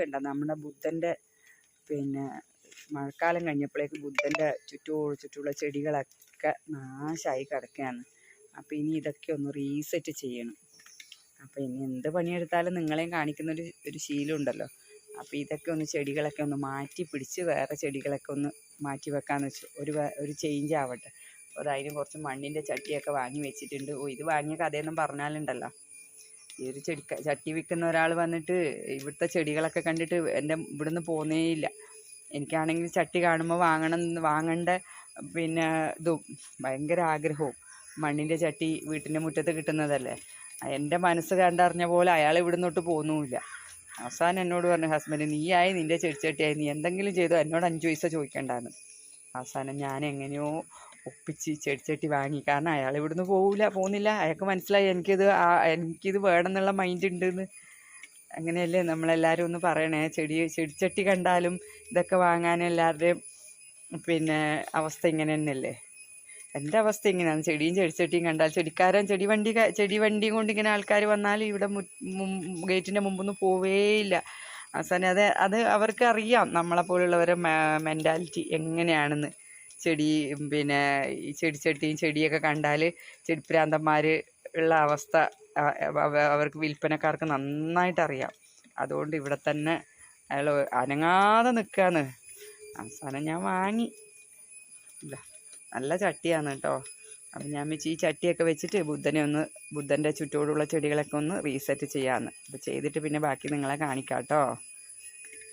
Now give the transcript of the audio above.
കണ്ട നമ്മുടെ ബുദ്ധന്റെ പിന്നെ മഴക്കാലം കഴിഞ്ഞപ്പോഴേക്ക് ബുദ്ധന്റെ ചുറ്റോട് ചുറ്റുമുള്ള ചെടികളൊക്കെ നാശമായി കിടക്കുകയാണ്. അപ്പോൾ ഇനി ഇതൊക്കെ ഒന്ന് റീസെറ്റ് ചെയ്യണം. അപ്പോൾ ഇനി എന്ത് പണിയെടുത്താലും നിങ്ങളെയും കാണിക്കുന്ന ഒരു ശീലം ഉണ്ടല്ലോ അപ്പോൾ ഇതൊക്കെ ഒന്ന് ചെടികളൊക്കെ ഒന്ന് മാറ്റി പിടിച്ച് വേറെ ചെടികളൊക്കെ ഒന്ന് മാറ്റി വെക്കാന്ന് വെച്ചു ഒരു ഒരു ചേഞ്ച് ആവട്ടെ. അപ്പോൾ അതിന് കുറച്ച് മണ്ണിന്റെ ചട്ടിയൊക്കെ വാങ്ങി വെച്ചിട്ടുണ്ട്. ഓ ഇത് വാങ്ങിയ കഥയൊന്നും പറഞ്ഞാലുണ്ടല്ലോ. ഈ ഒരു ചെടി ചട്ടി വിൽക്കുന്ന ഒരാൾ വന്നിട്ട് ഇവിടുത്തെ ചെടികളൊക്കെ കണ്ടിട്ട് എന്റെ ഇവിടുന്ന് പോന്നേയില്ല എനിക്കാണെങ്കിൽ ചട്ടി കാണുമ്പോൾ വാങ്ങണം വാങ്ങേണ്ട പിന്നെ ഇതും ഭയങ്കര ആഗ്രഹവും. മണ്ണിന്റെ ചട്ടി വീട്ടിന്റെ മുറ്റത്ത് കിട്ടുന്നതല്ലേ. എന്റെ മനസ്സ് കണ്ടറിഞ്ഞ പോലെ അയാൾ ഇവിടുന്നോട്ട് പോന്നുമില്ല. അവസാനം എന്നോട് പറഞ്ഞു ഹസ്ബൻഡ് നീയായി നിന്റെ ചെടിച്ചട്ടിയായി. നീ എന്തെങ്കിലും ചെയ്തോ? എന്നോട് അഞ്ച് പൈസ ചോദിക്കണ്ടാന്ന്. അവസാനം ഞാൻ എങ്ങനെയോ ഒപ്പിച്ച് ചെടിച്ചട്ടി വാങ്ങി. കാരണം അയാൾ ഇവിടുന്ന് പോവില്ല പോകുന്നില്ല. അയാൾക്ക് മനസ്സിലായി എനിക്കിത് എനിക്കിത് വേണമെന്നുള്ള മൈൻഡ് ഉണ്ടെന്ന്. അങ്ങനെയല്ലേ നമ്മളെല്ലാവരും ഒന്ന് പറയണേ? ചെടി ചെടിച്ചട്ടി കണ്ടാലും ഇതൊക്കെ വാങ്ങാൻ എല്ലാവരുടെയും പിന്നെ അവസ്ഥ ഇങ്ങനെ തന്നെയല്ലേ? എന്റെ അവസ്ഥ ഇങ്ങനെയാണ്. ചെടിയും ചെടിച്ചട്ടിയും കണ്ടാൽ ചെടിക്കാരൻ ചെടി വണ്ടി ചെടി വണ്ടിയും കൊണ്ട് ഇങ്ങനെ ആൾക്കാർ വന്നാൽ ഇവിടെ ഗേറ്റിന്റെ മുമ്പൊന്നും പോവേയില്ല അവസാനം അത് അത് അവർക്ക് അറിയാം. നമ്മളെ പോലുള്ളവരെ മെന്റാലിറ്റി എങ്ങനെയാണെന്ന്. ചെടി പിന്നെ ഈ ചെടിച്ചട്ടിയും ചെടിയൊക്കെ കണ്ടാൽ ചെടിപ്രാന്തന്മാർ ഉള്ള അവസ്ഥ അവർക്ക് വിൽപ്പനക്കാർക്ക് നന്നായിട്ട് അറിയാം അതുകൊണ്ട് ഇവിടെ തന്നെ അയാൾ അനങ്ങാതെ നിൽക്കാന്ന് അവസാനം ഞാൻ വാങ്ങി. ഇല്ല നല്ല ചട്ടിയാണ് കേട്ടോ അപ്പം ഞാൻ വെച്ച് ഈ ചട്ടിയൊക്കെ വെച്ചിട്ട് ബുദ്ധനെ ഒന്ന് ബുദ്ധന്റെ ചുറ്റോടുള്ള ചെടികളൊക്കെ ഒന്ന് റീസെറ്റ് ചെയ്യാമെന്ന് അപ്പോൾ ചെയ്തിട്ട് പിന്നെ ബാക്കി നിങ്ങളെ കാണിക്കാം കേട്ടോ